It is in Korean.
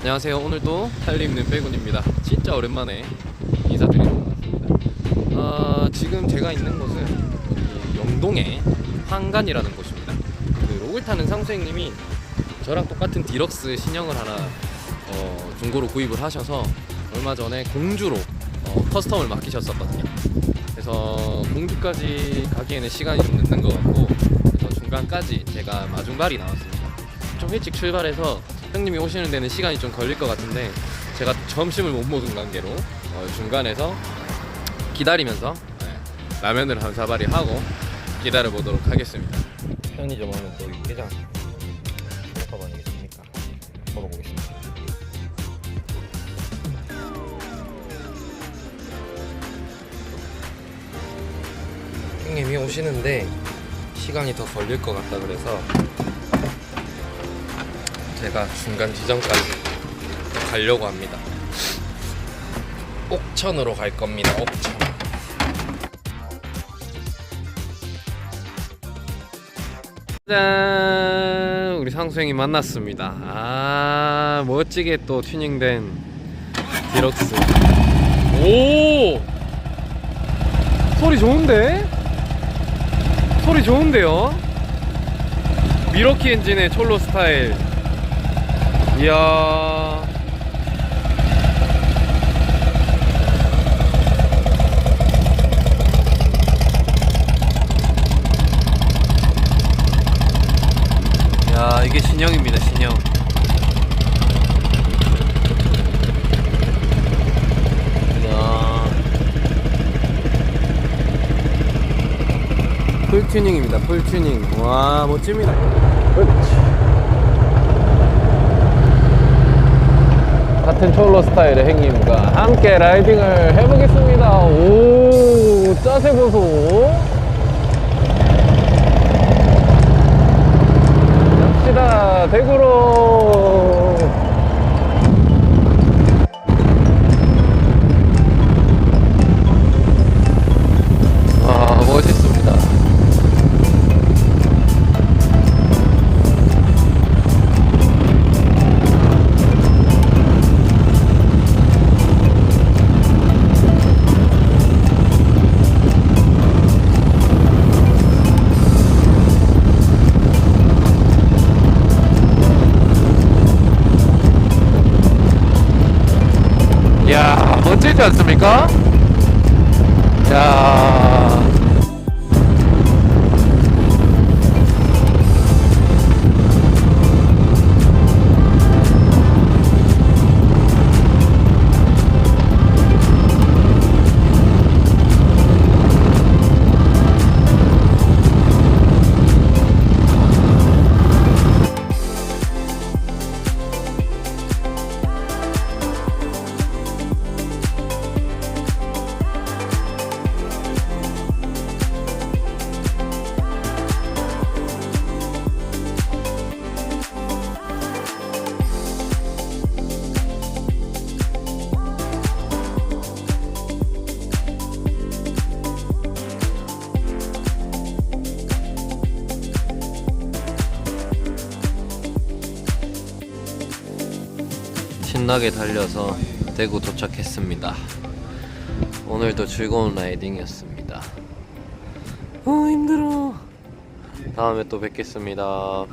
안녕하세요. 오늘도 달리는 빼군입니다. 진짜 오랜만에 인사드리러 왔습니다. 아, 지금 제가 있는 곳은 영동의 황간이라는 곳입니다. 그 록을 타는 상수행님이 저랑 똑같은 디럭스 신형을 하나 어, 중고로 구입을 하셔서 얼마 전에 공주로 어, 커스텀을 맡기셨었거든요. 그래서 공주까지 가기에는 시간이 좀 늦는 것 같고 그래서 중간까지 제가 마중발이 나왔습니다. 좀 일찍 출발해서 형님이 오시는 데는 시간이 좀 걸릴 것 같은데 제가 점심을 못 먹은 관계로 어, 중간에서 기다리면서 네, 라면을 한 사발이 하고 기다려 보도록 하겠습니다. 편의점 하면 또 육개장 볶음 아니겠습니까? 먹어보겠습니다. 형님이 오시는데 시간이 더 걸릴 것 같다 그래서 제가 중간 지점까지 가려고 합니다. 옥천으로 갈 겁니다. 옥천. 짠! 우리 상수형이 만났습니다. 아, 멋지게 또 튜닝된 디럭스. 오! 소리 좋은데? 소리 좋은데요? 미러키 엔진의 촐로 스타일. 이야. 야, 이게 신형입니다, 신형. 풀 튜닝입니다, 풀 튜닝. 와, 멋집니다. 그렇지. 같은 촐로 스타일의 행님과 함께 라이딩을 해보겠습니다. 오, 짜세 보소. 갑시다, 대구로. 않습니까? 야. 신나게 달려서 대구 도착했습니다. 오늘도 즐거운 라이딩이었습니다. 어 힘들어. 다음에 또 뵙겠습니다.